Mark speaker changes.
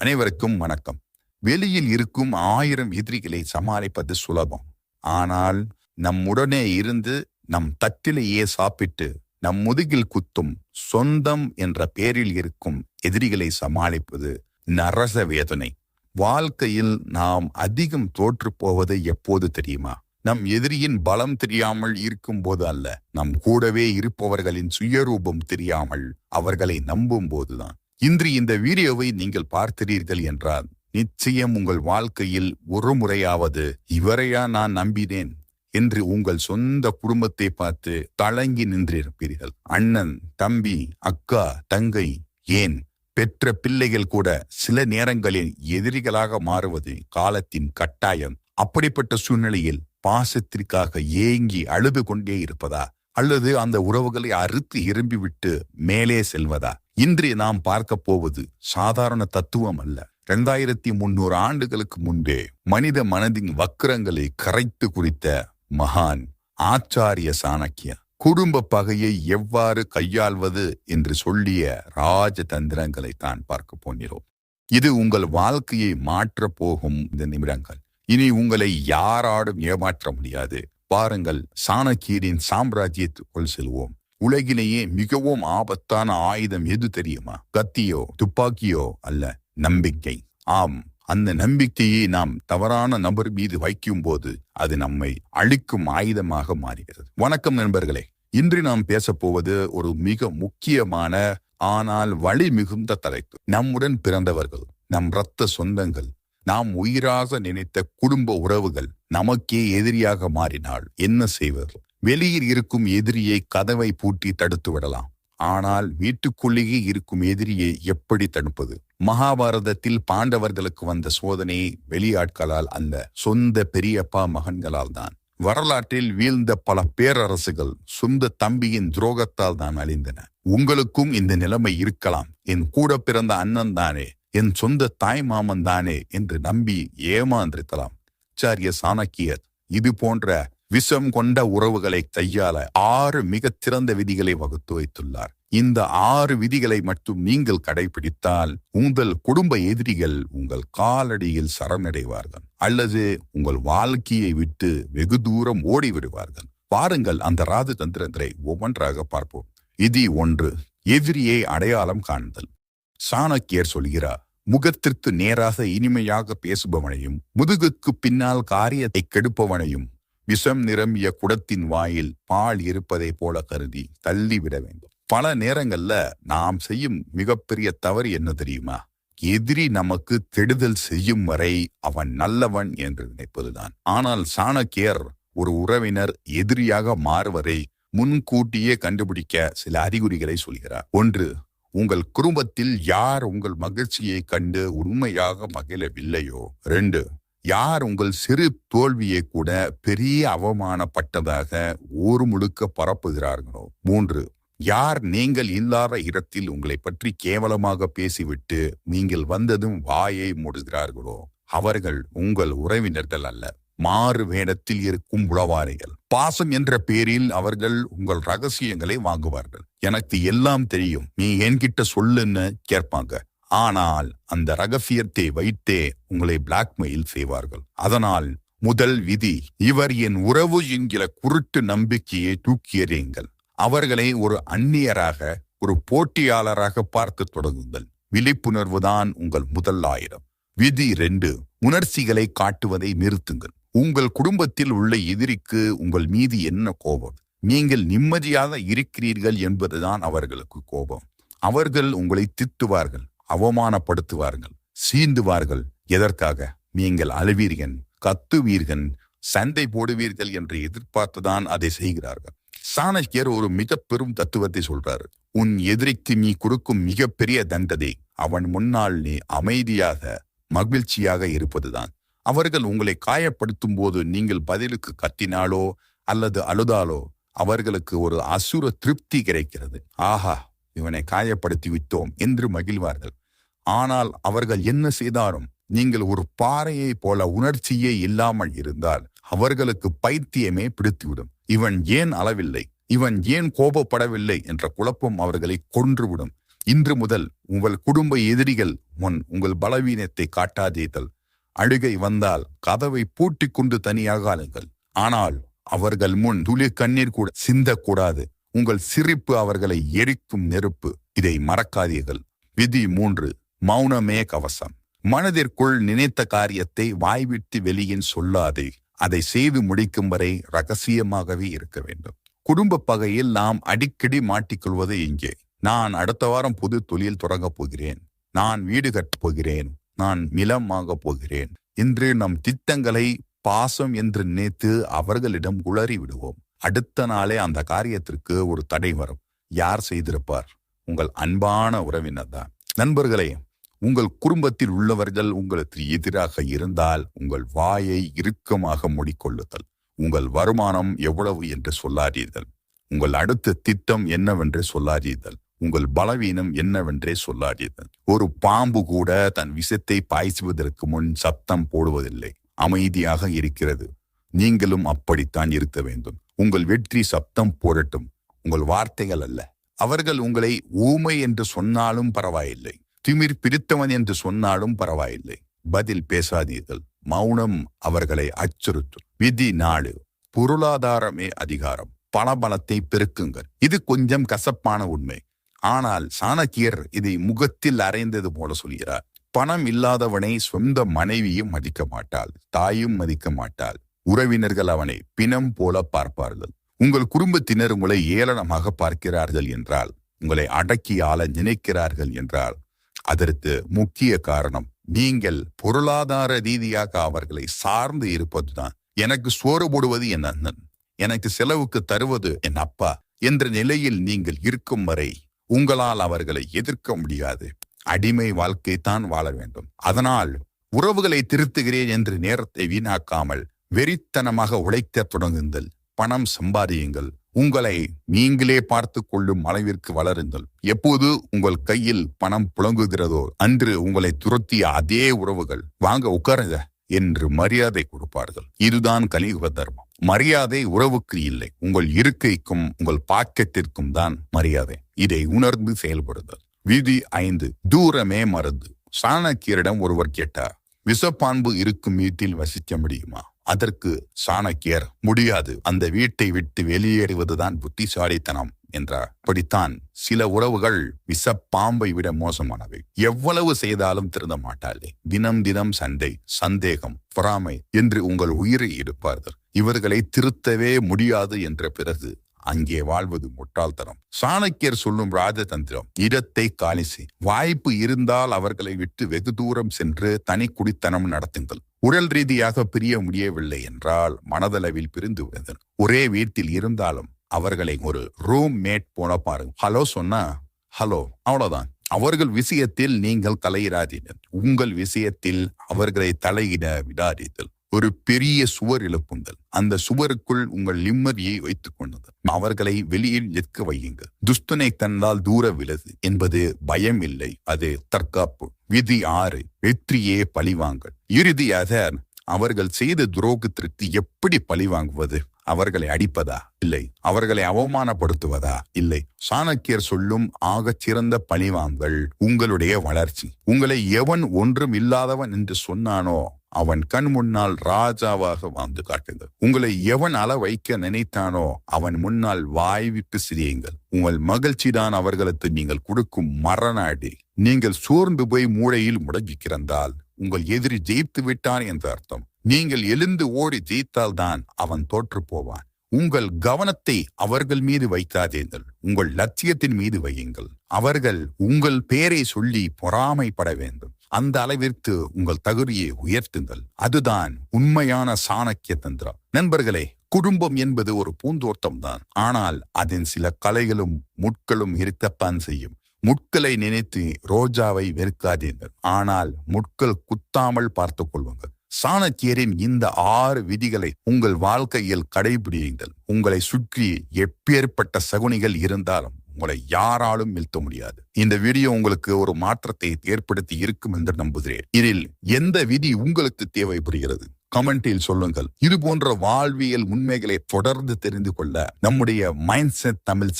Speaker 1: அனைவருக்கும் வணக்கம். வெளியில் இருக்கும் ஆயிரம் எதிரிகளை சமாளிப்பது சுலபம். ஆனால் நம்முடனே இருந்து நம் தட்டிலேயே சாப்பிட்டு நம் முதுகில் குத்தும் சொந்தம் என்ற பெயரில் இருக்கும் எதிரிகளை சமாளிப்பது நரச வேதனை. வாழ்க்கையில் நாம் அதிகம் தோற்று போவது எப்போது தெரியுமா? நம் எதிரியின் பலம் தெரியாமல் இருக்கும் போது அல்ல. நம் கூடவே இருப்பவர்களின் சுயரூபம் தெரியாமல் அவர்களை நம்பும் போதுதான் இன்று இந்த வீடியோவை நீங்கள் பார்க்கிறீர்கள் என்றால் நிச்சயம் உங்கள் வாழ்க்கையில் ஒரு முறையாவது இவரையா நான் நம்பினேன் என்று உங்கள் சொந்த குடும்பத்தை பார்த்து தளங்கி நின்றிருப்பீர்கள். அண்ணன் தம்பி அக்கா தங்கை ஏன் பெற்ற பிள்ளைகள் கூட சில நேரங்களில் எதிரிகளாக மாறுவது காலத்தின் கட்டாயம். அப்படிப்பட்ட சூழ்நிலையில் பாசத்திற்காக ஏங்கி அழுது கொண்டே இருப்பதா? அல்லது அந்த உறவுகளை அறுத்து இரும்பிவிட்டு மேலே செல்வதா? இன்று நாம் பார்க்க போவது சாதாரண தத்துவம் அல்ல. இரண்டாயிரத்தி முன்னூறு ஆண்டுகளுக்கு முன்பே மனித மனதின் வக்கிரங்களை கரைத்து குறித்த மகான் ஆச்சாரிய சாணக்கியா குடும்ப பகையை எவ்வாறு கையாள்வது என்று சொல்லிய ராஜதந்திரங்களை தான் பார்க்க போகிறோம். இது உங்கள் வாழ்க்கையை மாற்றப் போகும் இந்த நிமிடங்கள். இனி உங்களை யாராலும் ஏமாற்ற முடியாது. பாருங்கள் சாணக்கியரின் சாம்ராஜ்யத்துக்குள் செல்வோம். உலகிலேயே மிகவும் ஆபத்தான ஆயுதம் எது தெரியுமா? கத்தியோ துப்பாக்கியோ அல்ல நம்பிக்கை. ஆம் அந்த நம்பிக்கையை நாம் தவறான நபர் மீது வைக்கும் போது அது நம்மை அழிக்கும் ஆயுதமாக மாறுகிறது. வணக்கம் நண்பர்களே இன்று நாம் பேசப்போவது ஒரு மிக முக்கியமான ஆனால் வழி மிகுந்த தலைப்பு. நம்முடன் பிறந்தவர்கள் நம் இரத்த சொந்தங்கள் நாம் உயிராக நினைத்த குடும்ப உறவுகள் நமக்கே எதிரியாக மாறினால் என்ன செய்வது? வெளியில் இருக்கும் எதிரியை கதவை பூட்டி தடுத்து விடலாம். ஆனால் வீட்டுக்குள்ளேயே இருக்கும் எதிரியை எப்படி தடுப்பது? மகாபாரதத்தில் பாண்டவர்களுக்கு வந்த சோதனை வெளியாட்களால் அந்த சொந்த பெரியப்பா மகன்களால் தான். வரலாற்றில் வீழ்ந்த பல பேரரசுகள் சொந்த தம்பியின் துரோகத்தால் தான் அழிந்தன. உங்களுக்கும் இந்த நிலைமை இருக்கலாம். என் கூட பிறந்த அண்ணன் தானே என் சொந்த தாய் மாமன் தானே என்று நம்பி ஏமாந்திருக்கலாம். ஆச்சாரிய சாணக்கியர் இது போன்ற விஷம் கொண்ட உறவுகளை கையாள ஆறு மிக சிறந்த விதிகளை வகுத்து வைத்துள்ளார். இந்த ஆறு விதிகளை மட்டும் நீங்கள் கடைபிடித்தால் உங்கள் குடும்ப எதிரிகள் உங்கள் காலடியில் சரணடைவார்கள். அல்லது உங்கள் வாழ்க்கையை விட்டு வெகு தூரம் ஓடிவிடுவார்கள். பாருங்கள் அந்த ராஜதந்திரங்களை ஒவ்வொன்றாக பார்ப்போம். விதி ஒன்று எதிரியை அடையாளம் காணுதல். சாணக்கியர் சொல்கிறார் முகத்திற்கு நேராக இனிமையாக பேசுபவனையும் முதுகுக்கு பின்னால் காரியத்தை கெடுப்பவனையும் விஷம் நிரம்பிய குடத்தின் வாயில் பால் இருப்பதை போல கருதி தள்ளிவிட வேண்டும். பல நேரங்கள்ல நாம் செய்யும் மிகப்பெரிய தவறு என்ன தெரியுமா? எதிரி நமக்கு கெடுதல் செய்யும் வரை அவன் நல்லவன் என்று நினைப்பதுதான். ஆனால் சாணக்கியர் ஒரு உறவினர் எதிரியாக மாறுவதை முன்கூட்டியே கண்டுபிடிக்க சில அறிகுறிகளை சொல்கிறார். ஒன்று உங்கள் குடும்பத்தில் யார் உங்கள் மகிழ்ச்சியை கண்டு உண்மையாக மகிழவில்லையோ? ரெண்டு யார் உங்கள் சிறு தோல்வியை கூட பெரிய அவமானப்பட்டதாக ஊர் முழுக்க பரப்புகிறார்களோ? மூன்று யார் நீங்கள் இல்லாத இடத்தில் உங்களை பற்றி கேவலமாக பேசிவிட்டு நீங்கள் வந்ததும் வாயை மூடுகிறார்களோ? அவர்கள் உங்கள் உறவினர்கள் அல்ல மாறு வேடத்தில் இருக்கும் உளவாரிகள். பாசம் என்ற பேரில் அவர்கள் உங்கள் ரகசியங்களை வாங்குவார்கள். எனக்கு எல்லாம் தெரியும் நீ என்கிட்ட சொல்லுன்னு கேட்பாங்க. ஆனால் அந்த ரகசியத்தை வைத்தே உங்களை பிளாக்மெயில் செய்வார்கள். அதனால் முதல் விதி இவர் என் உறவு என்கிற குருட்டு நம்பிக்கையை தூக்கி எறியுங்கள். அவர்களை ஒரு அந்நியராக ஒரு போட்டியாளராக பார்த்து தொடங்குங்கள். விழிப்புணர்வு தான் உங்கள் முதல் ஆயிரம் விதி ரெண்டு உணர்ச்சிகளை காட்டுவதை நிறுத்துங்கள். உங்கள் குடும்பத்தில் உள்ள எதிரிக்கு உங்கள் மீது என்ன கோபம்? நீங்கள் நிம்மதியாக இருக்கிறீர்கள் என்பதுதான் அவர்களுக்கு கோபம். அவர்கள் உங்களை திட்டுவார்கள். அவமானப்படுத்துவார்கள். சீந்துவார்கள். எதற்காக? நீங்கள் அழுவீர்கள் கத்துவீர்கள் சண்டை போடுவீர்கள் என்று எதிர்பார்த்துதான் அதை செய்கிறார்கள். சாணக்கியர் ஒரு மிக பெரும் தத்துவத்தை சொல்றாரு. உன் எதிரிக்கு நீ கொடுக்கும் மிகப்பெரிய தண்டதை அவன் முன்னால் நீ அமைதியாக மகிழ்ச்சியாக இருப்பதுதான். அவர்கள் உங்களை காயப்படுத்தும் போது நீங்கள் பதிலுக்கு கத்தினாலோ அல்லது அழுதாலோ அவர்களுக்கு ஒரு அசுர திருப்தி கிடைக்கிறது. ஆஹா இவனை காயப்படுத்தி விட்டோம் என்று மகிழ்வார்கள். ஆனால் அவர்கள் என்ன செய்தாலும் நீங்கள் ஒரு பாறையை போல உணர்ச்சியே இல்லாமல் இருந்தால் அவர்களுக்கு பைத்தியமே பிடித்துவிடும். இவன் ஏன் அளவில்லை? இவன் ஏன் கோபப்படவில்லை என்ற குழப்பம் அவர்களை கொன்றுவிடும். இன்று முதல் உங்கள் குடும்ப எதிரிகள் முன் உங்கள் பலவீனத்தை காட்டாதீர்கள். அழுகை வந்தால் கதவை பூட்டிக் கொண்டு தனியாக ஆளுங்கள் ஆனால் அவர்கள் முன் துளி கண்ணீர் கூட சிந்தக்கூடாது. உங்கள் சிரிப்பு அவர்களை எரிக்கும் நெருப்பு. இதை மறக்காதீர்கள். விதி மூன்று. மௌனமே கவசம். மனதிற்குள் நினைத்த காரியத்தை வாய்விட்டு வெளியின் சொல்லாதே. அதை செய்து முடிக்கும் வரை ரகசியமாகவே இருக்க வேண்டும். குடும்ப பகையில் நாம் அடிக்கடி மாட்டிக்கொள்வது இங்கே நான் அடுத்த வாரம் புது தொழில் தொடங்கப் போகிறேன். நான் வீடு கட்டப் போகிறேன். நான் நிலம் வாங்கப் போகிறேன். இன்று நம் திட்டங்களை பாசம் என்று நினைத்து அவர்களிடம் குளறி விடுவோம். அடுத்த நாளே அந்த காரியத்திற்கு ஒரு தடை வரும். யார் செய்திருப்பார்? உங்கள் அன்பான உறவினர் தான். நண்பர்களே உங்கள் குடும்பத்தில் உள்ளவர்கள் உங்களுக்கு எதிராக இருந்தால் உங்கள் வாயை இறுக்கமாக மூடிக்கொள்ளுதல். உங்கள் வருமானம் எவ்வளவு என்று சொல்லாதீர்கள். உங்கள் அடுத்த திட்டம் என்னவென்று சொல்லாதீர்கள். உங்கள் பலவீனம் என்னவென்றே சொல்லாதீர்கள். ஒரு பாம்பு கூட தன் விஷத்தை பாய்ச்சுவதற்கு முன் சத்தம் போடுவதில்லை. அமைதியாக இருக்கிறது. நீங்களும் அப்படித்தான் இருக்க வேண்டும். உங்கள் வெற்றி சப்தம் போடட்டும். உங்கள் வார்த்தைகள் அல்ல. அவர்கள் உங்களை ஊமை என்று சொன்னாலும் பரவாயில்லை. திமிர் பிரித்தவன் என்று சொன்னாலும் பரவாயில்லை. பதில் பேசாதீர்கள். மௌனம் அவர்களை அச்சுறுத்தும். விதி நாடு பொருளாதாரமே அதிகாரம். பணபலத்தை பெருக்குங்கள். இது கொஞ்சம் கசப்பான உண்மை. ஆனால் சாணக்கியர் இதை முகத்தில் அறைந்தது போல சொல்கிறார். பணம் இல்லாதவனை சொந்த மனைவியும் மதிக்க மாட்டாள். தாயும் மதிக்க மாட்டாள். உறவினர்கள் அவனை பிணம் போல பார்ப்பார்கள். உங்கள் குடும்பத்தினர் உங்களை ஏளனமாக பார்க்கிறார்கள் என்றால் உங்களை அடக்கி ஆள நினைக்கிறார்கள் என்றால் அதற்கு முக்கிய காரணம் நீங்கள் பொருளாதார ரீதியாக அவர்களை சார்ந்து இருப்பதுதான். எனக்கு சோறு போடுவது என் அண்ணன். எனக்கு செலவுக்கு தருவது என் அப்பா என்ற நிலையில் நீங்கள் இருக்கும் வரை உங்களால் அவர்களை எதிர்க்க முடியாது. அடிமை வாழ்க்கை தான் வாழ வேண்டும். அதனால் உறவுகளை திருத்துகிறேன் என்று நேரத்தை வீணாக்காமல் வெறித்தனமாக உழைக்க தொடங்குங்கள். பணம் சம்பாதியுங்கள். உங்களை நீங்களே பார்த்து கொள்ளும் அளவிற்கு வளருங்கள். எப்போது உங்கள் கையில் பணம் புழங்குகிறதோ அன்று உங்களை துரத்திய அதே உறவுகள் வாங்க உட்காருங்க என்று மரியாதை கொடுப்பார்கள். இதுதான் கலியுக தர்மம். மரியாதை உறவுக்கு இல்லை. உங்கள் இருக்கைக்கும் உங்கள் பாக்கெட்டிற்கும் தான் மரியாதை. இதை உணர்ந்து செயல்படுதல் விதி ஐந்து. தூரமே மருந்து சாணக்கியரிடம் ஒருவர் கேட்டார் விஷப்பான்பு இருக்கும் வீட்டில் வசிக்க முடியுமா? அதற்கு சாணக்கியர் முடியாது அந்த வீட்டை விட்டு வெளியேறுவதுதான் புத்திசாலித்தனம் என்றார். அப்படித்தான் சில உறவுகள் விஷப்பாம்பை விட மோசமானவை. எவ்வளவு செய்தாலும் திருந்த மாட்டாளே தினம் தினம் சண்டை சந்தேகம் பொறாமை என்று உங்கள் உயிரை இருப்பார்கள் இவர்களை திருத்தவே முடியாது என்ற பிறகு அங்கே வாழ்வது முட்டாள்தனம். சாணக்கியர் சொல்லும் ராஜதந்திரம் இடத்தை காலிசி வாய்ப்பு இருந்தால் அவர்களை விட்டு வெகு தூரம் சென்று தனி குடித்தனம் நடத்துங்கள். உடல் ரீதியாக பிரிய முடியவில்லை என்றால் மனதளவில் பிரிந்து விடுங்கள் ஒரே வீட்டில் இருந்தாலும் அவர்களை ஒரு ரூம் மேட் போன பாருங்க. ஹலோ சொன்னா ஹலோ அவ்வளவுதான். அவர்கள் விஷயத்தில் நீங்கள் தலையிடாதீர்கள். உங்கள் விஷயத்தில் அவர்களை தலையிட விடாதீர்கள். ஒரு பெரிய சுவர் எழுப்புங்கள் அந்த சுவருக்குள் உங்கள் நிம்மதியை வைத்துக் கொண்டது அவர்களை வெளியில் நிற்க வையுங்கள். துஷ்டனை தந்தால் தூர விலது என்பது பயம் இல்லை. அது தற்காப்பு. விதி ஆறு. வெற்றியே பழிவாங்கள் இறுதியாக அவர்கள் செய்த துரோகத்திற்கு எப்படி பழி வாங்குவது? அவர்களை அடிப்பதா? இல்லை. அவர்களை அவமானப்படுத்துவதா? இல்லை. சாணக்கியர் சொல்லும் ஆகச் சிறந்த பழிவாங்கல் உங்களுடைய வளர்ச்சி. உங்களை எவன் ஒன்றும் இல்லாதவன் என்று சொன்னானோ அவன் கண் முன்னால் ராஜாவாக வாழ்ந்து காட்டுங்கள். உங்களை எவன் அள வைக்க நினைத்தானோ அவன் முன்னால் வாய் விட்டு சிரியுங்கள். உங்கள் மகிழ்ச்சிதான் அவர்களுக்கு நீங்கள் கொடுக்கும் மரணாடி நீங்கள் சோர்ந்து போய் மூளையில் முடங்கி கிடந்தால் உங்கள் எதிரி ஜெயித்து விட்டான் என்ற அர்த்தம். நீங்கள் எழுந்து ஓடி ஜெயித்தால்தான் அவன் தோற்று போவான். உங்கள் கவனத்தை அவர்கள் மீது வைக்காதீர்கள். உங்கள் லட்சியத்தின் மீது வையுங்கள். அவர்கள் உங்கள் பெயரை சொல்லி பொறாமைப்பட வேண்டும். அந்த அளவிற்கு உங்கள் தகுதியை உயர்த்துங்கள். அதுதான் உண்மையான சாணக்கிய தந்திரம். நண்பர்களே குடும்பம் என்பது ஒரு பூந்தோட்டம் தான் ஆனால் அதன் சில கலைகளும் முட்களும் இருக்கத்தான் செய்யும். முட்களை நினைத்து ரோஜாவை வெறுக்காதீர்கள். ஆனால் முட்கள் குத்தாமல் பார்த்துக் கொள்ளுங்கள். சாணக்கியரின் இந்த ஆறு விதிகளை உங்கள் வாழ்க்கையில் கடைபிடியுங்கள். உங்களை சுற்றி எப்பேற்பட்ட சகுனிகள் இருந்தாலும் உங்களை யாராலும் வீழ்த்த முடியாது. இந்த வீடியோ உங்களுக்கு ஒரு மாற்றத்தை ஏற்படுத்தி இருக்கும் என்று நம்புகிறேன். இதில் எந்த விதி உங்களுக்கு தேவைப்படுகிறது? கமெண்டில் சொல்லுங்கள். இது போன்ற வாழ்வியல் உண்மைகளை தொடர்ந்து தெரிந்து கொள்ள நம்முடைய மைண்ட் செட் தமிழ்